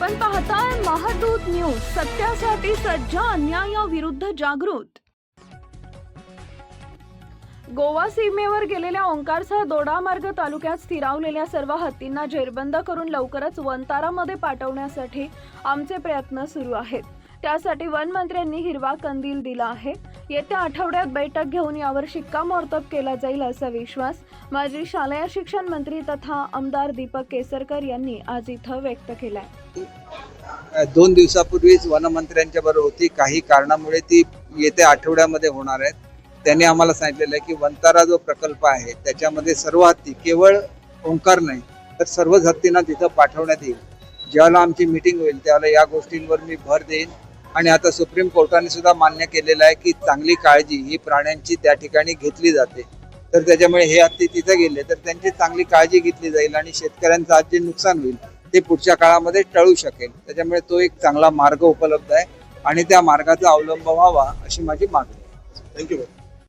आपण पाहताय महादूत न्यूज सत्यासाठी सज्ज अन्यायाविरुद्ध जागृत. गोवा सीमेवर गेलेल्या ओंकारसह दोडामार्ग तालुक्यात स्थिरावलेल्या सर्व हत्तींना जेरबंद करून लवकरच वनतारामध्ये पाठवण्यासाठी आमचे प्रयत्न सुरू आहेत. त्यासाठी वन मंत्र्यांनी हिरवा कंदील दिला आहे. येत्या आठवड्यात बैठक घेऊन यावर शिक्कामोर्तब केला जाईल असा विश्वास माजी शालेय शिक्षण मंत्री तथा आमदार दीपक केसरकर यांनी आज इथं व्यक्त केलाय. दोन दिवसापूर्वीच वनमंत्र्यांच्या बरोबर होती. काही कारणामुळे ती येत्या आठवड्यामध्ये होणार आहेत. त्यांनी आम्हाला सांगितलेलं आहे की वंतारा जो प्रकल्प आहे त्याच्यामध्ये सर्व हत्ती केवळ ओंकार नाही तर सर्वच हत्तींना तिथं पाठवण्यात येईल. ज्यावेळेला आमची मिटिंग होईल त्यावेळेला या गोष्टींवर मी भर देईन. आणि आता सुप्रीम कोर्टाने सुद्धा मान्य केलेलं आहे की चांगली काळजी ही प्राण्यांची त्या ठिकाणी घेतली जाते. तर त्याच्यामुळे हे हत्ती तिथे गेले तर त्यांची चांगली काळजी घेतली जाईल आणि शेतकऱ्यांचं आज जे नुकसान होईल ते पुढच्या काळामध्ये टळू शकेल. त्याच्यामुळे तो एक चांगला मार्ग उपलब्ध आहे आणि त्या मार्गाचा अवलंब व्हावा अशी माझी मागणी आहे. थँक्यू